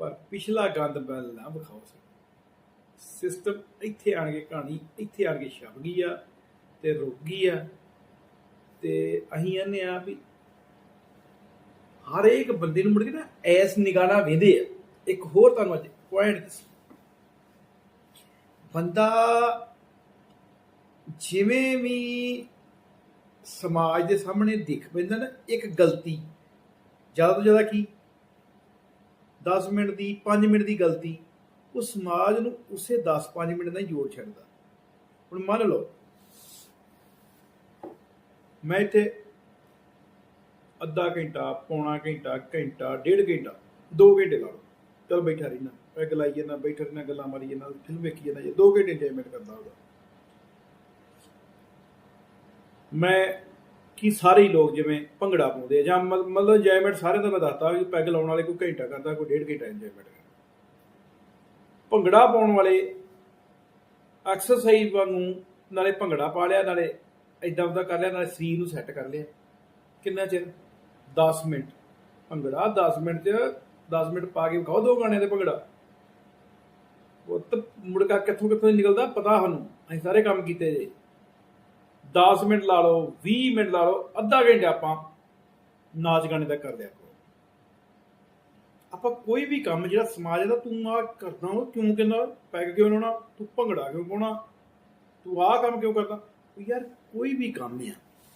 ਪਰ ਪਿਛਲਾ ਗੰਦ ਬਲ ਨਾ ਵਿਖਾਓ ਸਿਸਟਮ ਇੱਥੇ ਆਣ ਕੇ ਕਹਾਣੀ ਇੱਥੇ ਆਣ ਕੇ ਛਪ ਗਈ ਆ ਤੇ ਰੁਕ ਗਈ ਆ ਤੇ ਅਸੀਂ ਇਹਨੇ ਆ ਵੀ ਹਰ ਇੱਕ ਬੰਦੇ ਨੂੰ ਮੁੜ ਕੇ ਨਾ ਐਸ ਨਿਗਾਹ ਵੇਂਦੇ ਆ। ਇੱਕ ਹੋਰ ਤੁਹਾਨੂੰ ਅੱਜ ਪੁਆਇੰਟ ਦੱਸ। ਬੰਦਾ ਜਿਵੇਂ ਵੀ ਸਮਾਜ ਦੇ ਸਾਹਮਣੇ ਦਿਖ ਪੈਂਦਾ ਨਾ, ਇੱਕ ਗਲਤੀ, ਜ਼ਿਆਦਾ ਤੋਂ ਜ਼ਿਆਦਾ ਕੀ? 10 ਮਿੰਟ ਦੀ 5 ਮਿੰਟ ਦੀ ਗਲਤੀ, ਉਹ ਸਮਾਜ ਨੂੰ ਉਸੇ 10-5 ਮਿੰਟ ਦਾ ਹੀ ਜੋੜ ਛੱਡਦਾ। ਹੁਣ ਮੰਨ ਲਓ, ਮੈਂ ਇੱਥੇ ਅੱਧਾ ਘੰਟਾ, ਪੌਣਾ ਘੰਟਾ ਘੰਟਾ, ਡੇਢ ਘੰਟਾ 2 ਘੰਟੇ ਲਾ ਲਓ। ਚਲ ਬੈਠਾ ਰਹਿਣਾ ਪੈਗ ਲਾਈ ਜਾਂਦਾ, ਬੈਠਾ ਰਹਿਣਾ ਗੱਲਾਂ ਮਾਰੀ ਜਾਂਦਾ ਫਿਲਮ ਵੇਖੀ ਜਾਂਦਾ ਜੇ 2 ਘੰਟੇ ਇੰਜੋਇਮੈਂਟ ਕਰਦਾ ਹੋਗਾ ਮੈਂ ਕਿ ਸਾਰੇ ਹੀ ਲੋਕ ਜਿਵੇਂ ਭੰਗੜਾ ਪਾਉਂਦੇ ਆ ਜਾਂ ਮਤਲਬ ਇੰਜੋਇਮੈਂਟ ਸਾਰੇ ਦਾ ਮੈਂ ਦੱਸਦਾ ਕਿ ਪੈਗ ਲਾਉਣ ਵਾਲੇ ਕੋਈ ਘੰਟਾ ਕਰਦਾ, ਕੋਈ ਡੇਢ ਘੰਟਾ ਇੰਜੋਇਮੈਂਟ ਕਰਦਾ। ਭੰਗੜਾ ਪਾਉਣ ਵਾਲੇ ਐਕਸਰਸਾਈਜ਼ ਵਾਂਗੂ ਨਾਲੇ ਭੰਗੜਾ ਪਾ ਲਿਆ, ਨਾਲੇ ਇਦਾਂ ਉਦਾਂ ਕਰ ਲਿਆ, ਨਾਲੇ ਸਰੀਰ ਨੂੰ ਸੈੱਟ ਕਰ ਲਿਆ। ਕਿੰਨਾ ਚਿਰ? 10 ਮਿੰਟ। ਭੰਗੜਾ 10 ਮਿੰਟ ਚ 10 ਮਿੰਟ ਪਾ ਕੇ ਵਿਖਾਓ ਦੋ ਗਾਣੇ ਤੇ ਭੰਗੜਾ। ਉਹ ਤਾਂ ਮੁੜਕਾ ਕਿੱਥੋਂ ਕਿੱਥੋਂ ਨਿਕਲਦਾ? ਪਤਾ ਸਾਨੂੰ। ਅਸੀਂ ਸਾਰੇ ਕੰਮ ਕੀਤੇ ਜੇ। 10 ਮਿੰਟ ਲਾ ਲਓ 20 ਮਿੰਟ ਲਾ ਲਓ, ਅੱਧਾ ਘੰਟਾ ਆਪਾਂ ਨਾਚ ਗਾਣੇ ਦਾ ਕਰ ਲਿਆ ਕਰੋ। ਆਪਾਂ ਕੋਈ ਵੀ ਕੰਮ, ਜਿਹੜਾ ਸਮਾਜ ਦਾ ਤੂੰ ਆ ਕਰਦਾ ਉਹ ਕਿਉਂ ਕਹਿੰਦਾ? ਪੈਗ ਕਿਉਂ ਲਾਉਣਾ? ਤੂੰ ਭੰਗੜਾ ਕਿਉਂ ਪਾਉਣਾ? ਤੂੰ ਆਹ ਕੰਮ ਕਿਉਂ ਕਰਦਾ? ਯਾਰ ਕੋਈ ਵੀ ਕੰਮ ਆ,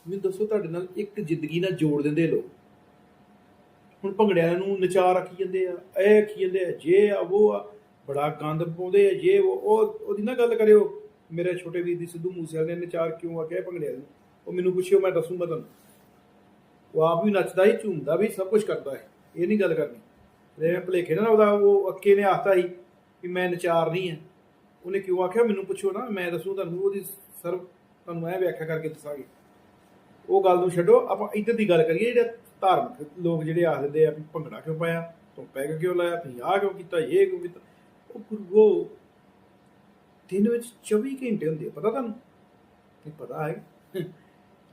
ਮੈਨੂੰ ਦੱਸੋ ਤੁਹਾਡੇ ਨਾਲ ਇੱਕ ਜ਼ਿੰਦਗੀ ਨਾਲ ਜੋੜ ਦਿੰਦੇ ਲੋਕ। ਹੁਣ ਭੰਗੜਿਆਂ ਨੂੰ ਨਚਾ ਰੱਖੀ ਜਾਂਦੇ ਆ, ਇਹ ਰੱਖੀ ਜਾਂਦੇ ਆ, ਜੇ ਆ, ਉਹ ਆ, ਬੜਾ ਗੰਦ ਪਾਉਂਦੇ ਆ, ਜੇ ਉਹ, ਉਹ- ਉਹਦੀ ਨਾ ਗੱਲ ਕਰਿਓ। ਮੇਰੇ ਛੋਟੇ ਵੀਰ ਦੀ ਸਿੱਧੂ ਮੂਸੇਵਾਲੇ ਨੇ ਨਚਾ ਕਿਉਂ ਆ ਕਿਹਾ ਭੰਗੜਿਆਂ ਉਹ ਮੈਨੂੰ ਪੁੱਛਿਓ, ਮੈਂ ਦੱਸੂਗਾ ਤੁਹਾਨੂੰ ਉਹ ਆਪ ਵੀ ਨੱਚਦਾ ਹੀ ਝੂਮਦਾ ਵੀ, ਸਭ ਕੁਝ ਕਰਦਾ ਹੈ ਇਹ ਨਹੀਂ ਗੱਲ ਕਰਨੀ। ਜਿਵੇਂ ਭਲੇਖੇ ਨਾ ਉਹਦਾ, ਉਹ ਅੱਕੇ ਨੇ ਆਖਤਾ ਸੀ ਕਿ ਮੈਂ ਨਚਾਰ ਨਹੀਂ ਹੈ। ਉਹਨੇ ਕਿਉਂ ਆਖਿਆ? ਮੈਨੂੰ ਪੁੱਛੋ ਨਾ, ਮੈਂ ਦੱਸੂ ਤੁਹਾਨੂੰ, ਉਹਦੀ ਸਰ ਤੁਹਾਨੂੰ ਇਹ ਵਿਆਖਿਆ ਕਰਕੇ ਦੱਸਾਂਗੇ। ਉਹ ਗੱਲ ਨੂੰ ਛੱਡੋ, ਆਪਾਂ ਇੱਧਰ ਦੀ ਗੱਲ ਕਰੀਏ, ਜਿਹੜਾ ਧਾਰਮਿਕ ਲੋਕ ਜਿਹੜੇ ਆਖਦੇ ਆ ਵੀ ਭੰਗੜਾ ਕਿਉਂ ਪਾਇਆ ਤੂੰ ਪੈਗ ਕਿਉਂ ਲਾਇਆ, ਤੁਸੀਂ ਆਹ ਕਿਉਂ ਕੀਤਾ, ਇਹ ਕਿਉਂ ਕੀਤਾ। ਉਹ ਗੁਰੂਓ ਦਿਨ ਵਿੱਚ 24 ਘੰਟੇ ਹੁੰਦੇ ਪਤਾ ਤੁਹਾਨੂੰ? ਨਹੀਂ ਪਤਾ ਹੈ।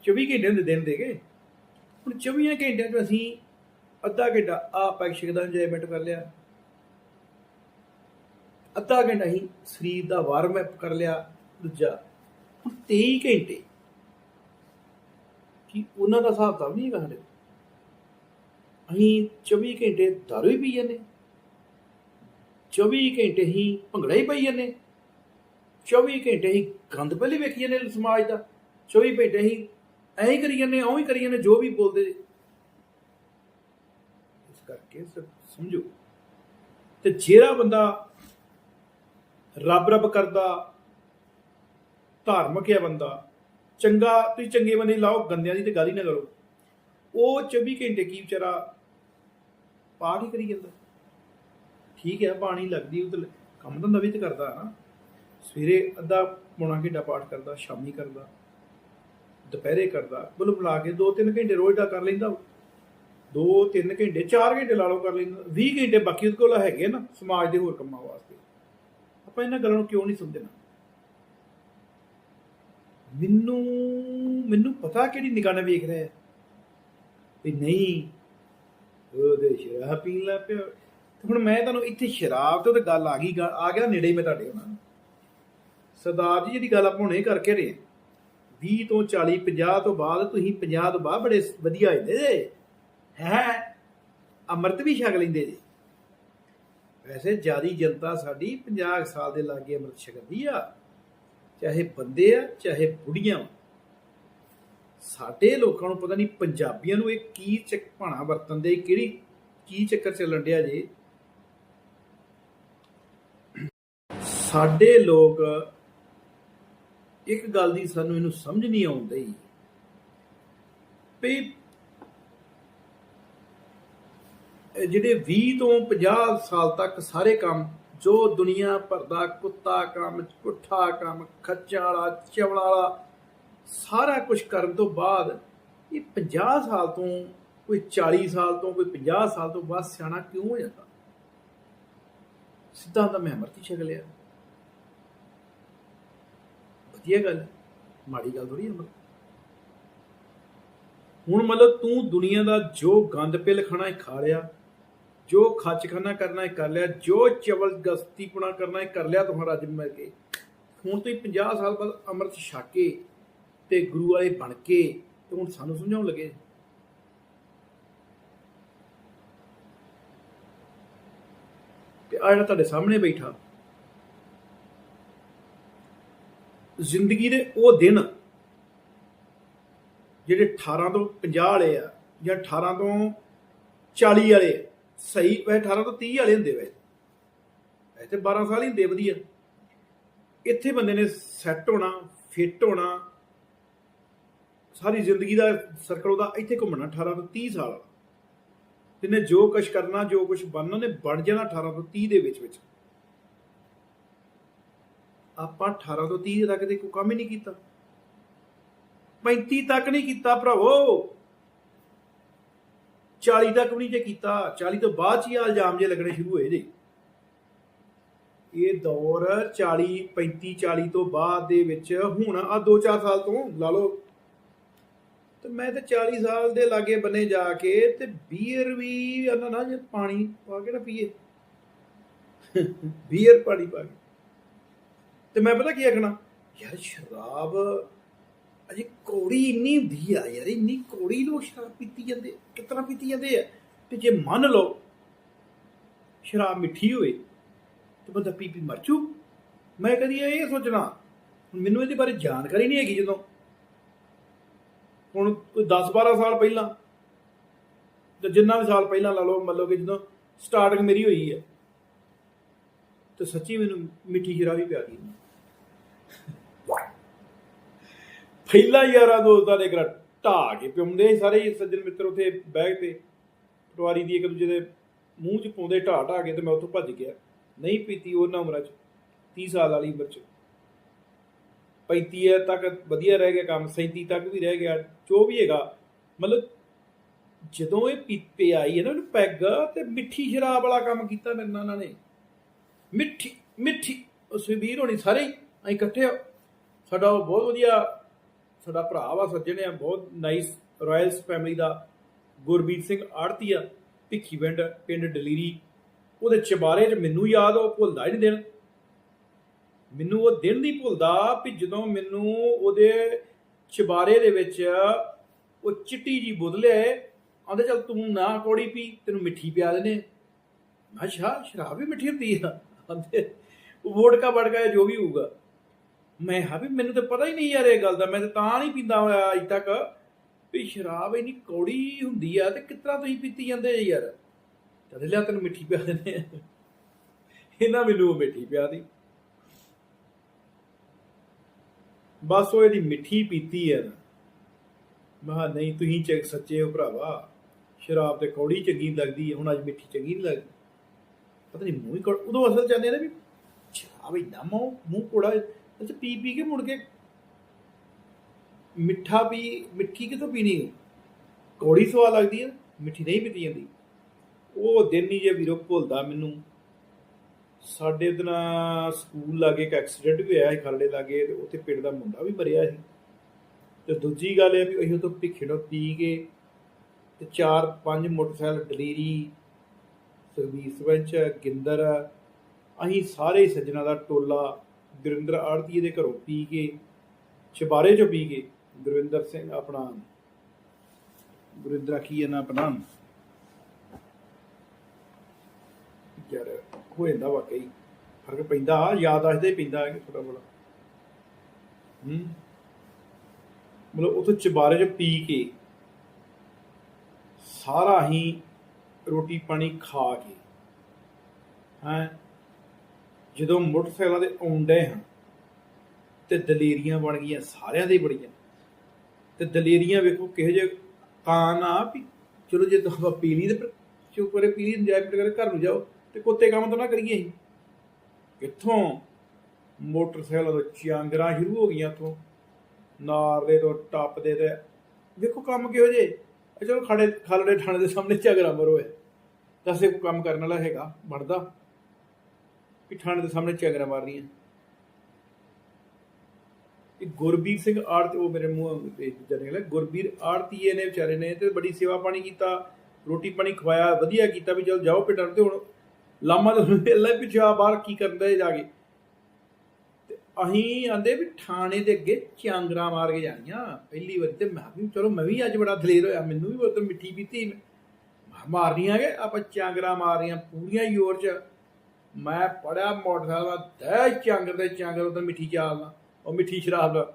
24 ਘੰਟੇ ਹੁੰਦੇ ਦਿਨ ਦੇ ਕੇ। ਹੁਣ 24 ਘੰਟਿਆਂ 'ਚ ਅਸੀਂ ਅੱਧਾ ਘੰਟਾ ਆ ਪੈਗ ਦਾ ਇੰਜੋਇਮੈਂਟ ਕਰ ਲਿਆ। ਅੱਧਾ ਘੰਟਾ ਹੀ ਸਰੀਰ ਦਾ ਵਾਰਮ ਅਪ ਕਰ ਲਿਆ। ਦੂਜਾ, ਹੁਣ 23 ਘੰਟੇ। ਕਿ ਉਹਨਾਂ ਦਾ ਹਿਸਾਬ ਤਾਂ ਨਹੀਂ ਹੈਗਾ ਸਾਡੇ ਅਸੀਂ 24 ਘੰਟੇ ਦਾਰੂ ਹੀ ਪੀ ਜਾਂਦੇ। 24 ਘੰਟੇ ਹੀ ਭੰਗੜਾ ਹੀ ਪਾਈ ਜਾਂਦੇ। 24 ਘੰਟੇ ਹੀ ਗੰਦ ਪਹਿਲੇ ਵੇਖੀ ਜਾਂਦੇ ਸਮਾਜ ਦਾ 24 ਘੰਟੇ ਹੀ ਐਂ ਕਰੀ ਜਾਂਦੇ ਓਂ ਹੀ ਕਰੀ ਜਾਂਦੇ, ਜੋ ਵੀ ਬੋਲਦੇ। ਇਸ ਕਰਕੇ ਸਮਝੋ। ਤੇ ਜਿਹੜਾ ਬੰਦਾ ਰੱਬ ਰੱਬ ਕਰਦਾ, ਧਾਰਮਿਕ ਹੈ ਬੰਦਾ, ਚੰਗਾ ਤੁਸੀਂ ਚੰਗੇ ਬੰਦੇ ਲਾਓ, ਗੰਦਿਆਂ ਦੀ ਤੇ ਗੱਲ ਹੀ ਨਾ ਕਰੋ। ਉਹ 24 ਘੰਟੇ ਕੀ ਵਿਚਾਰਾ ਪਾਠ ਹੀ ਕਰੀ ਜਾਂਦਾ। ਠੀਕ ਹੈ, ਬਾਣੀ ਲੱਗਦੀ, ਉਹ ਤੇ ਕੰਮ ਧੰਦਾ ਵੀ ਤੇ ਕਰਦਾ ਹੈ ਨਾ। ਸਵੇਰੇ ਅੱਧਾ ਪੌਣਾ ਘੰਟਾ ਪਾਠ ਕਰਦਾ, ਸ਼ਾਮੀ ਕਰਦਾ, ਦੁਪਹਿਰੇ ਕਰਦਾ ਬੁਲ ਬੁਲਾ ਕੇ 2-3 ਘੰਟੇ ਰੋਜ਼ ਦਾ ਕਰ ਲੈਂਦਾ 2-3 ਘੰਟੇ 4 ਘੰਟੇ ਲਾ ਲਓ ਕਰ ਲੈਂਦਾ 20 ਘੰਟੇ ਬਾਕੀ ਉਹਦੇ ਕੋਲ ਹੈਗੇ ਨਾ ਸਮਾਜ ਦੇ ਹੋਰ ਕੰਮਾਂ ਵਾਸਤੇ। ਆਪਾਂ ਇਹਨਾਂ ਗੱਲਾਂ ਨੂੰ ਕਿਉਂ ਨਹੀਂ ਸਮਝਣਾ ਮੈਨੂੰ ਮੈਨੂੰ ਪਤਾ ਕਿਹੜੀ ਨਿਗਾਹ ਨਾਲ ਵੇਖ ਰਿਹਾ ਵੀ ਨਹੀਂ, ਉਹਦੇ ਸ਼ਰਾਬ ਪੀਣ ਲੱਗ ਪਿਆ। ਤੇ ਹੁਣ ਮੈਂ ਤੁਹਾਨੂੰ ਇੱਥੇ ਸ਼ਰਾਬ ਤੋਂ ਤੇ ਗੱਲ ਆ ਗਈ, ਆ ਗਿਆ ਨੇੜੇ ਮੈਂ ਤੁਹਾਡੇ ਹੁਣ ਸਰਦਾਰ ਜੀ, ਜਿਹੜੀ ਗੱਲ ਆਪਾਂ ਹੁਣੇ ਕਰਕੇ ਰਹੇ 20 ਤੋਂ 40 50 ਤੋਂ ਬਾਅਦ ਤੁਸੀਂ 50 ਤੋਂ ਬਾਅਦ ਬੜੇ ਵਧੀਆ ਹੁੰਦੇ ਜੇ। ਹੈ? ਅੰਮ੍ਰਿਤ ਵੀ ਛਕ ਲੈਂਦੇ ਜੇ। ਵੈਸੇ ਜਿਆਦੀ ਜਨਤਾ ਸਾਡੀ 50 ਸਾਲ ਦੇ ਲਾਗੇ ਅੰਮ੍ਰਿਤ ਛਕਦੀ ਆ। ਚਾਹੇ ਬੰਦੇ ਆ, ਚਾਹੇ ਬੁੜੀਆਂ ਵਾਂ। ਸਾਡੇ ਲੋਕਾਂ ਨੂੰ ਪਤਾ ਨਹੀਂ ਪੰਜਾਬੀਆਂ ਨੂੰ ਇਹ ਕੀ ਚੱਕ ਭਾਣਾ ਵਰਤਨ ਦੇ, ਕਿਹੜੀ ਕੀ ਚੱਕਰ ਚੱਲਣ ਡਿਆ ਜੇ। ਸਾਡੇ ਲੋਕ ਇੱਕ ਗੱਲ ਦੀ ਸਾਨੂੰ ਇਹਨੂੰ ਸਮਝ ਨਹੀਂ ਆਉਂਦੀ। ਵੀ ਜਿਹੜੇ 20 ਤੋਂ 50 ਸਾਲ ਤੱਕ ਸਾਰੇ ਕੰਮ, ਜੋ ਦੁਨੀਆ ਭਰ ਦਾ ਕੁੱਤਾ ਕੰਮ, ਪੁੱਠਾ ਕੰਮ ਖੱਚਾ ਵਾਲਾ, ਚਵਲਾ ਵਾਲਾ, ਸਾਰਾ ਕੁਝ ਕਰਨ ਤੋਂ ਬਾਅਦ ਇਹ 50 ਸਾਲ ਤੋਂ ਕੋਈ 40 ਸਾਲ ਤੋਂ ਕੋਈ 50 ਸਾਲ ਤੋਂ ਬਾਅਦ ਸਿਆਣਾ ਕਿਉਂ ਹੋ ਜਾਂਦਾ? ਸਿੱਧਾ ਤਾਂ ਮੈਂ ਅਮਰਤੀ ਛਕ ਲਿਆ। ਵਧੀਆ ਗੱਲ ਮਾੜੀ ਗੱਲ ਥੋੜੀ ਹੈ ਹੁਣ ਮਤਲਬ ਤੂੰ ਦੁਨੀਆ ਦਾ ਜੋ ਗੰਦ ਪਿਲ ਖਾਣਾ ਹੈ ਖਾ ਲਿਆ, ਜੋ ਖੱਚਖਾਨਾ ਕਰਨਾ ਹੈ ਕਰ ਲਿਆ, ਜੋ ਜ਼ਬਰਦਸਤੀਪੁਣਾ ਕਰਨਾ ਹੈ ਕਰ ਲਿਆ ਤੁਹਾਡਾ ਅੱਜ ਮਿਲ ਕੇ। ਹੁਣ ਤੁਸੀਂ 50 ਸਾਲ ਬਾਅਦ ਅੰਮ੍ਰਿਤ ਛਕ ਕੇ ਤੇ ਗੁਰੂ ਵਾਲੇ ਬਣ ਕੇ ਤੇ ਹੁਣ ਸਾਨੂੰ ਸਮਝਾਉਣ ਲੱਗੇ। ਤੇ ਆ ਜਿਹੜਾ ਤੁਹਾਡੇ ਸਾਹਮਣੇ ਬੈਠਾ ਜ਼ਿੰਦਗੀ ਦੇ ਉਹ ਦਿਨ ਜਿਹੜੇ 18 ਤੋਂ 50 ਵਾਲੇ ਆ ਜਾਂ 18 ਤੋਂ 40 ਵਾਲੇ ਆ, ਸਹੀ ਵੈ 18 ਤੋਂ 30 ਵਾਲੇ ਹੁੰਦੇ ਵੇ ਇੱਥੇ 12 ਸਾਲ ਹੀ ਹੁੰਦੇ ਵਧੀਆ। ਇੱਥੇ ਬੰਦੇ ਨੇ ਸੈੱਟ ਹੋਣਾ ਫਿੱਟ ਹੋਣਾ ਸਾਰੀ ਜ਼ਿੰਦਗੀ ਦਾ ਸਰਕਲ ਉਹਦਾ ਇੱਥੇ ਘੁੰਮਣਾ 18 ਤੋਂ 30 ਸਾਲ ਤਿੰਨੇ ਜੋ ਕੁਛ ਕਰਨਾ ਜੋ ਕੁਛ ਬਣਨਾ ਨੇ ਬਣ ਜਾਣਾ 18 ਤੋਂ 30 ਦੇ ਵਿੱਚ ਵਿੱਚ ਆਪਾਂ 18 ਤੋਂ 30 ਤੱਕ ਦੇ ਕੋਈ ਕੰਮ ਹੀ ਨਹੀਂ ਕੀਤਾ। 35 ਤੱਕ ਨਹੀਂ ਕੀਤਾ ਭਰਾਵੋ। 40 ਤੱਕ ਵੀ ਨਹੀਂ ਜੇ ਕੀਤਾ 40 ਤੋਂ ਬਾਅਦ ਹੀ ਆ ਇਲਜ਼ਾਮ ਜੇ ਲੱਗਣੇ ਸ਼ੁਰੂ ਹੋਏ ਜੇ ਇਹ ਦੌਰ 40 35 40 ਤੋਂ ਬਾਅਦ ਦੇ ਵਿੱਚ ਹੁਣ ਆ 2-4 ਸਾਲ ਤੋਂ ਲਾ ਲਓ। ਤੇ ਮੈਂ ਤੇ 40 ਸਾਲ ਦੇ ਲਾਗੇ ਬੰਨੇ ਜਾ ਕੇ ਤੇ ਬੀਅਰ ਵੀ ਇਹਨਾਂ ਨਾ ਜੇ ਪਾਣੀ ਪਾ ਕੇ ਨਾ ਪੀਏ। ਬੀਅਰ ਪਾਣੀ ਪਾ ਕੇ। ਤੇ ਮੈਂ ਪਤਾ ਕੀ ਆਖਣਾ? ਯਾਰ ਸ਼ਰਾਬ, ਅਜੇ ਕੋੜੀ ਇੰਨੀ ਹੁੰਦੀ ਆ ਯਾਰ, ਇੰਨੀ ਕੋੜੀ ਲੋਕ ਸ਼ਰਾਬ ਪੀਤੀ ਜਾਂਦੇ ਕਿਤਨਾ ਪੀਤੀ ਜਾਂਦੇ ਆ? ਤੇ ਜੇ ਮੰਨ ਲਓ ਸ਼ਰਾਬ ਮਿੱਠੀ ਹੋਵੇ, ਤੇ ਬੰਦਾ ਪੀ ਪੀ ਮਰ ਜੂ। ਮੈਂ ਕਦੀ ਇਹ ਸੋਚਣਾ। ਹੁਣ ਮੈਨੂੰ ਇਹਦੇ ਬਾਰੇ ਜਾਣਕਾਰੀ ਨਹੀਂ ਹੈਗੀ ਜਦੋਂ। ਹੁਣ ਕੋਈ 10 12 ਸਾਲ ਪਹਿਲਾਂ ਤੇ ਜਿੰਨਾ ਵੀ ਸਾਲ ਪਹਿਲਾਂ ਲਾ ਲਓ ਮਤਲਬ ਕਿ ਜਦੋਂ ਸਟਾਰਟਿੰਗ ਮੇਰੀ ਹੋਈ ਹੈ ਤੇ ਸੱਚੀ ਮੈਨੂੰ ਮਿੱਠੀ ਸ਼ਰਾਬ ਹੀ ਪਿਆ ਗਈ ਪਹਿਲਾ ਯਾਰਾਂ ਦੋਸਤਾਂ ਦੇ ਘਰ ਢਾ ਕੇ ਪਿਉਂਦੇ ਸਾਰੇ ਹੀ ਸੱਜਣ ਮਿੱਤਰ ਉਥੇ ਬੈਗ ਤੇ ਪਟਵਾਰੀ ਦੀ ਇੱਕ ਦੂਜੇ ਦੇ ਮੂੰਹ 'ਚ ਪਾਉਂਦੇ ਢਾ ਢਾ ਕੇ ਤੇ ਮੈਂ ਉੱਥੋਂ ਭੱਜ ਗਿਆ। ਨਹੀਂ ਪੀਤੀ ਉਹਨਾਂ ਉਮਰਾਂ 'ਚ 30 ਸਾਲ ਵਾਲੀ ਉਮਰ 'ਚ। 35 ਤੱਕ ਵਧੀਆ ਰਹਿ ਗਿਆ ਕੰਮ 37 ਤੱਕ ਵੀ ਰਹਿ ਗਿਆ, ਜੋ ਵੀ ਹੈਗਾ। ਮਤਲਬ ਜਦੋਂ ਇਹ ਪੀਪੇ ਆਈ ਹੈ ਨਾ, ਉਹਨੂੰ ਪੈਗ ਤੇ ਮਿੱਠੀ ਸ਼ਰਾਬ ਵਾਲਾ ਕੰਮ ਕੀਤਾ ਮੇਰੇ ਨਾਲ ਨੇ। ਮਿੱਠੀ ਮਿੱਠੀ, ਉਹ ਸੁਬੀਰ ਹੋਣੀ ਸਾਰੇ ਅਸੀਂ ਇਕੱਠੇ ਸਾਡਾ ਉਹ ਬਹੁਤ ਵਧੀਆ ਸਾਡਾ ਭਰਾ ਵਾ, ਸੱਜਣ ਆ, ਬਹੁਤ ਨਾਈਸ ਰਾਇਲਸ ਫੈਮਿਲੀ ਦਾ ਗੁਰਬੀਰ ਸਿੰਘ ਆੜਤੀਆ ਭਿੱਖੀ ਪਿੰਡ ਪਿੰਡ ਡਲੀਰੀ। ਉਹਦੇ ਚਬਾਰੇ 'ਚ ਮੈਨੂੰ ਯਾਦ ਉਹ ਭੁੱਲਦਾ ਹੀ ਨਹੀਂ ਦਿਨ। ਮੈਨੂੰ ਉਹ ਦਿਨ ਨਹੀਂ ਭੁੱਲਦਾ ਵੀ ਜਦੋਂ ਮੈਨੂੰ ਉਹਦੇ ਚਬਾਰੇ ਦੇ ਵਿੱਚ ਉਹ ਚਿੱਟੀ ਜੀ ਬੁੱਧਲੇ ਆਂਦੇ ਚੱਲ ਤੂੰ ਨਾ ਕੋੜੀ ਪੀ, ਤੈਨੂੰ ਮਿੱਠੀ ਪਿਆ ਦੇਨੇ ਮੈਂ ਸ਼ਾ ਸ਼ਰਾਬ ਵੀ ਮਿੱਠੀ ਹੁੰਦੀ ਆ। ਆਂਦੇ ਵੋਡਕਾ ਵੜਕਾ ਜੋ ਵੀ ਹੋਊਗਾ। ਮੈਂ ਹਾਂ ਵੀ ਮੈਨੂੰ ਤਾਂ ਪਤਾ ਹੀ ਨਹੀਂ ਯਾਰ ਇਹ ਗੱਲ ਦਾ, ਮੈਂ ਤੇ ਤਾਂ ਨਹੀਂ ਪੀਂਦਾ ਹੋਇਆ ਅਜ ਤੱਕ। ਵੀ ਸ਼ਰਾਬ ਇੰਨੀ ਕੌੜੀ ਹੁੰਦੀ ਆ ਤੇ ਕਿਤਨਾ ਤੁਸੀਂ ਪੀਤੀ ਜਾਂਦੇ ਯਾਰ? ਤਦ ਲਿਆ ਤੈਨੂੰ ਮਿੱਠੀ ਪਿਆ ਦਿੰਦੇ ਆ। ਇਹਨਾਂ ਮੈਨੂੰ ਮਿੱਠੀ ਪਿਆ ਦੀ। ਬਸ ਉਹ ਇਹਦੀ ਮਿੱਠੀ ਪੀਤੀ ਹੈ ਨਾ। ਮੈਂ ਕਿਹਾ ਨਹੀਂ, ਤੁਸੀਂ ਚੰਗ ਸੱਚੇ ਹੋ ਭਰਾਵਾ। ਸ਼ਰਾਬ ਤੇ ਕੌੜੀ ਚੰਗੀ ਲੱਗਦੀ ਹੈ ਹੁਣ ਅੱਜ ਮਿੱਠੀ ਚੰਗੀ ਨਹੀਂ ਲੱਗਦੀ। ਪਤਾ ਨਹੀਂ ਮੂੰਹ ਹੀ ਉਦੋਂ ਅਸਲ ਚਾਹੁੰਦੇ ਨੇ ਵੀ ਸ਼ਰਾਬ ਇੰਨਾ ਮੂੰਹ ਮੂੰਹ ਕੋੜਾ ਅੱਛਾ, ਪੀ ਪੀ ਕੇ ਮੁੜ ਕੇ ਮਿੱਠਾ ਪੀ ਮਿੱਠੀ ਕਿਤੋਂ ਪੀਣੀ ਕੌੜੀ ਸਵਾਦ ਲੱਗਦੀ ਹੈ, ਮਿੱਠੀ ਨਹੀਂ ਪੀਤੀ ਜਾਂਦੀ। ਉਹ ਦਿਨ ਹੀ ਜੇ ਵੀਰੋ ਭੁੱਲਦਾ ਮੈਨੂੰ। ਸਾਡੇ ਦਿਨ ਸਕੂਲ ਲਾਗੇ ਇੱਕ ਐਕਸੀਡੈਂਟ ਵੀ ਹੋਇਆ ਸੀ ਖਰੜੇ ਲਾਗੇ, ਤੇ ਉੱਥੇ ਪਿੰਡ ਦਾ ਮੁੰਡਾ ਵੀ ਮਰਿਆ ਸੀ। ਤੇ ਦੂਜੀ ਗੱਲ ਇਹ ਵੀ ਅਸੀਂ ਤੋਂ ਭਿੱਖੜੋਂ ਪੀ ਕੇ ਤੇ ਚਾਰ ਪੰਜ ਮੋਟਰਸਾਈਕਲ, ਦਲੇਰੀ ਸਰਵਿਸ ਸਰਪੰਚ ਗਿੰਦਰ, ਅਸੀਂ ਸਾਰੇ ਸੱਜਣਾ ਦਾ ਟੋਲਾ ਗੁਰਿੰਦਰ ਆੜਤੀਏ ਦੇ ਘਰੋਂ ਪੀ ਕੇ ਚਬਾਰੇ ਚੋਂ ਪੀ ਕੇ ਗੁਰਵਿੰਦਰ ਸਿੰਘ ਆਪਣਾ ਗੁਰਿੰਦਰ ਕੀ ਨਾ ਆਪਣਾ? ਯਾਰ, ਹੋ ਜਾਂਦਾ ਵਾਕਈ। ਫ਼ਰਕ ਪੈਂਦਾ, ਯਾਦ ਆਸਦੇ ਪੈਂਦਾ ਹੈ ਥੋੜਾ ਬੜਾ ਹੂੰ। ਮਤਲਬ ਉਥੇ ਚਬਾਰੇ ਚ ਪੀ ਕੇ ਸਾਰਾ ਹੀ ਰੋਟੀ ਪਾਣੀ ਖਾ ਕੇ, ਹਾਂ ਜਦੋਂ ਮੋਟਰਸਾਈਕਲਾਂ ਦੇ ਆਉਂਦੇ ਹਾਂ ਤੇ ਦਲੇਰੀਆਂ ਬਣ ਗਈਆਂ, ਸਾਰਿਆਂ ਦੇ ਬੜੀਆਂ ਤੇ ਦਲੇਰੀਆਂ ਵੇਖੋ ਕਿਹੋ ਜਿਹੇ ਕਾਨ ਆ ਵੀ ਚਲੋ ਜੇ ਤੁਸੀਂ ਪੀ ਲਈ ਤੇ ਫਿਰ ਪੀ ਲਈ ਇੰਜੋਇਮੈਂਟ ਕਰੇ ਘਰ ਨੂੰ ਜਾਓ ਤੇ ਕੁੱਤੇ ਕੰਮ ਤਾਂ ਨਾ ਕਰੀਏ ਅਸੀਂ। ਕਿੱਥੋਂ ਮੋਟਰਸਾਈਕਲ ਤੋਂ ਚਾਂਗਰਾਂ ਸ਼ੁਰੂ ਹੋ ਗਈਆਂ ਤੋਂ ਨਾਰਲੇ ਤੋਂ ਟੱਪਦੇ ਤੇ ਵੇਖੋ ਕੰਮ ਕਿਹੋ ਜੇ ਚਲੋ ਖੜੇ ਖਾਲੜੇ ਥਾਣੇ ਦੇ ਸਾਹਮਣੇ ਝਗੜਾ ਮਰੋ ਹੈ ਦੱਸੇ ਕੰਮ ਕਰਨ ਵਾਲਾ ਹੈਗਾ? ਬਣਦਾ। ਕਿ ਥਾਣੇ ਦੇ ਸਾਹਮਣੇ ਝਗੜਾ ਮਾਰ ਰਹੀਆਂ ਇਹ ਗੁਰਬੀਰ ਸਿੰਘ ਆੜਤ ਉਹ ਮੇਰੇ ਮੂੰਹ ਤੇ ਦੂਜਾ ਗੁਰਬੀਰ ਆੜਤੀਏ ਨੇ, ਵਿਚਾਰੇ ਨੇ ਤੇ ਬੜੀ ਸੇਵਾ ਪਾਣੀ ਕੀਤਾ, ਰੋਟੀ ਪਾਣੀ ਖਵਾਇਆ, ਵਧੀਆ ਕੀਤਾ ਵੀ ਚਲ ਜਾਓ ਪਿੰਡਾਂ ਤੇ ਹੁਣ ਲਾਮਾ ਤੇ ਅੱਲਾ ਪਿਛਾ ਬਾਹਰ ਕੀ ਕਰਦਾ ਹੈ ਜਾ ਕੇ। ਤੇ ਅਸੀਂ ਆਂਦੇ ਵੀ ਥਾਣੇ ਦੇ ਅੱਗੇ ਚਾਂਗਰਾ ਮਾਰ ਕੇ ਜਾਣੀਆਂ। ਪਹਿਲੀ ਵਾਰ ਤੇ ਮੈਂ ਵੀ ਚਲੋ ਮੈਂ ਵੀ ਅੱਜ ਬੜਾ ਦਲੇਰ ਹੋਇਆ, ਮੈਨੂੰ ਵੀ ਉਦੋਂ ਮਿੱਠੀ ਪੀਤੀ। ਮੈਂ ਕਿਹਾ ਮਾਰਨੀਆਂ ਕਿ ਆਪਾਂ ਚਾਂਗਰਾ ਰਹੀਆਂ ਪੂਰੀਆਂ ਜ਼ੋਰ ਚ। ਮੈਂ ਪੜਿਆ ਮੋਟਰਸਾਈਕਲ ਦਾ ਦੇ ਚਾਂਗਰ ਦੇ ਚਾਂਗਰ ਉਦੋਂ ਮਿੱਠੀ ਚਾਲ ਨਾਲ, ਉਹ ਮਿੱਠੀ ਸ਼ਰਾਬ ਦਾ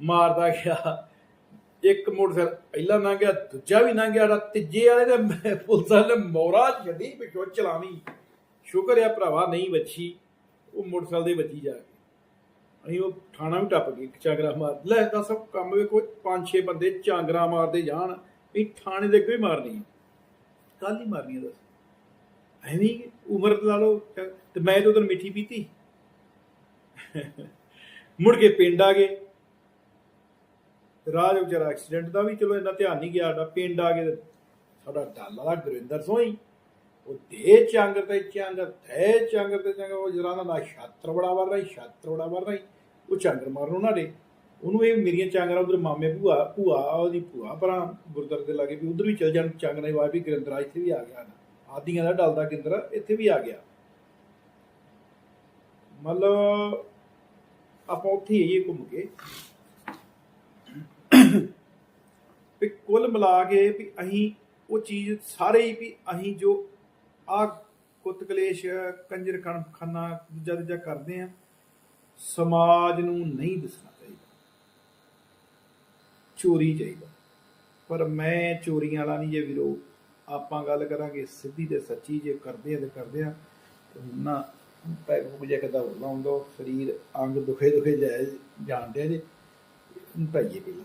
ਮਾਰਦਾ ਗਿਆ। ਇੱਕ ਮੋਟਰਸਾਈਕਲ ਪਹਿਲਾਂ ਲੰਘ ਗਿਆ, ਦੂਜਾ ਵੀ ਲੰਘ ਗਿਆ ਤੀਜੇ ਵਾਲੇ ਦੇ ਪੁਲਿਸ ਵਾਲੇ ਮੋਰਾ ਛੱਡੀ, ਪਿੱਛੋਂ ਚਲਾਵੀਂ। ਸ਼ੁਕਰ ਆ ਭਰਾਵਾ, ਨਹੀਂ ਵੱਛੀ ਉਹ ਮੋਟਰਸਾਈਕਲ ਦੇ ਵੱਜੀ ਜਾ ਕੇ। ਅਸੀਂ ਉਹ ਥਾਣਾ ਵੀ ਟੱਪ ਗਏ ਚਾਂਗਰਾ ਮਾਰ, ਲੈ ਦੱਸ ਕੰਮ ਵੀ ਕੋਈ ਪੰਜ ਛੇ ਬੰਦੇ ਚਾਂਗਰਾ ਮਾਰਦੇ ਜਾਣ, ਵੀ ਥਾਣੇ ਦੇ ਕੋਈ ਮਾਰਨੀ ਕੱਲ ਹੀ ਮਾਰਨੀ ਦੱਸ। ਐਵੇਂ ਉਮਰ ਲਾ ਲਓ, ਤੇ ਮੈਂ ਤਾਂ ਉਦੋਂ ਮਿੱਠੀ ਪੀਤੀ, ਮੁੜ ਕੇ ਪਿੰਡ ਆ ਗਏ। ਰਾਜ ਵਿਚਾਰਾ ਐਕਸੀਡੈਂਟ ਦਾ ਵੀ ਚਲੋ ਇੰਨਾ ਧਿਆਨ ਨਹੀਂ ਗਿਆ ਸਾਡਾ, ਪਿੰਡ ਆ ਕੇ ਸਾਡਾ ਡਾਲਾ ਦਾ ਗੁਰਿੰਦਰ ਸੋਈ ਉਹ ਦੇ ਚੰਗ ਤੇ ਚੰਗਰ ਤੇ ਚੰਗਰ ਤੇ ਚੰਗਰ, ਉਹ ਜਰਾ ਦਾ ਛਾਤਰ ਬੜਾ ਵਰ ਰਹੀ, ਛਾਤਰ ਬੜਾ ਵਰ ਰਹੀ, ਉਹ ਚੰਗਰ ਮਾਰਨ ਉਹਨਾਂ ਦੇ। ਉਹਨੂੰ ਇਹ ਮੇਰੀਆਂ ਚਾਂਗਰਾਂ ਉਧਰ ਮਾਮੇ ਭੂਆ ਭੂਆ, ਉਹਦੀ ਭੂਆ ਪਰਾਂ ਗੁਰਦਰ ਦੇ ਲਾਗੇ ਵੀ ਉਧਰ ਵੀ ਚਲ ਜਾਣ, ਚਾਂਗਰਾਂ ਦੀ ਆਵਾਜ਼ ਵੀ ਗੁਰਿੰਦਰ ਆ, ਇੱਥੇ ਵੀ ਆ ਗਿਆ ਆਦੀਆਂ ਦਾ ਡਲਦਾ ਕੇਂਦਰ ਇੱਥੇ ਵੀ ਆ ਗਿਆ। ਮਤਲਬ ਆਪਾਂ ਉੱਥੇ ਹੀ ਘੁੰਮ ਕੇ। ਵੀ ਕੁੱਲ ਮਿਲਾ ਕੇ ਵੀ ਅਸੀਂ ਉਹ ਚੀਜ਼ ਸਾਰੇ ਹੀ ਵੀ ਅਸੀਂ ਜੋ ਆ ਕੁੱਤ ਕਲੇਸ਼, ਕੰਜਰ ਖਣ ਖਾਨਾ ਦੂਜਾ ਦੂਜਾ ਕਰਦੇ ਆ ਸਮਾਜ ਨੂੰ ਨਹੀਂ ਦਿਸਣਾ ਚਾਹੀਦਾ। ਚੋਰੀ ਚਾਹੀਦਾ। ਪਰ ਮੈਂ ਚੋਰੀਆਂ ਵਾਲਾ ਨਹੀਂ ਜੇ ਵੀਰੋ। ਆਪਾਂ ਗੱਲ ਕਰਾਂਗੇ ਸਿੱਧੀ ਤੇ ਸੱਚੀ ਜੇ ਕਰਦੇ ਆ ਤੇ ਕਰਦੇ ਆ। ਤੇ ਨਾ ਪੈਗ ਪੁਗ ਜੇ ਕਦਾ ਲਾਉਂਦੋ ਸਰੀਰ ਅੰਗ ਦੁਖੇ ਦੁਖੇ ਜਾਏ ਜਾਣਦੇ ਆ ਜੇ। ਭਾਈਏ ਪਹਿਲਾਂ।